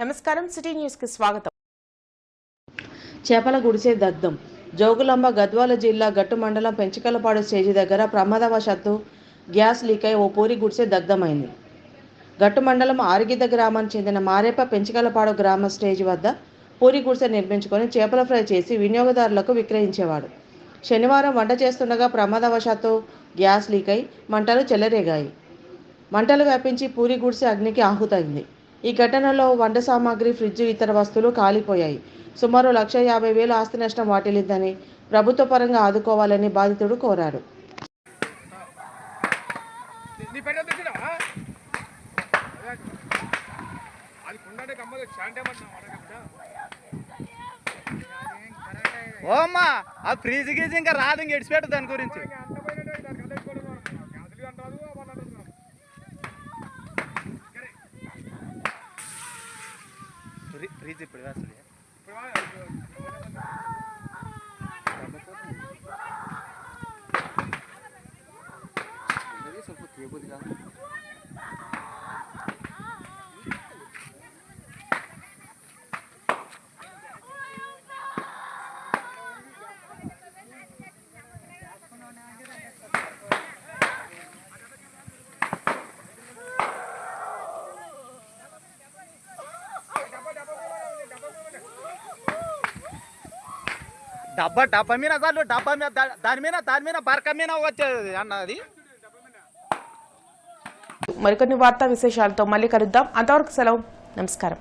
నమస్కారం సిటీ న్యూస్కి స్వాగతం. చేపల గుడిసె దగ్ధం. జోగులాంబ గద్వాల జిల్లా గట్టు మండలం పెంచకలపాడు స్టేజి దగ్గర ప్రమాదవశాత్తు గ్యాస్ లీక్ అయి ఓ పూరి గుడిసె దగ్ధమైంది. గట్టు మండలం ఆరిగిద్ద గ్రామానికి చెందిన మారేప పెంచకలపాడు గ్రామ స్టేజ్ వద్ద పూరి గుడిసె నిర్మించుకొని చేపల ఫ్రై చేసి వినియోగదారులకు విక్రయించేవాడు. శనివారం వంట చేస్తుండగా ప్రమాదవశాత్తు గ్యాస్ లీక్ అయి మంటలు చెలరేగాయి. మంటలు వ్యాపించి పూరి గుడిసె అగ్నికి ఆహుతైంది ఈ ఘటనలో వంట సామాగ్రి ఫ్రిడ్జ్ ఇతర వస్తువులు కాలిపోయాయి. సుమారు లక్ష యాభై వేలు ఆస్తి నష్టం వాటిల్లిందని ప్రభుత్వ పరంగా ఆదుకోవాలని బాధితుడు కోరాడు నీ పెట్ట తెచ్చినా? అది కుండంటే కమ్మగా చాంటే ఓ అమ్మా ఆ ఫ్రీజ్ గీజ్ ఇంకా రాదు ఇంక ఎడిచిపెట్టు దాని గురించి. ఫ్రీ- ఫ్రీజ్ ఇప్పుడు అసలు డబ్బా డబ్బా మీద చాలు డబ్బా మీద దా- దాని మీద దాని మీద బరక మీద వచ్చేది అన్నది. మరికొన్ని వార్తా విశేషాలతో మళ్ళీ కలుద్దాం. అంతవరకు సెలవు. నమస్కారం.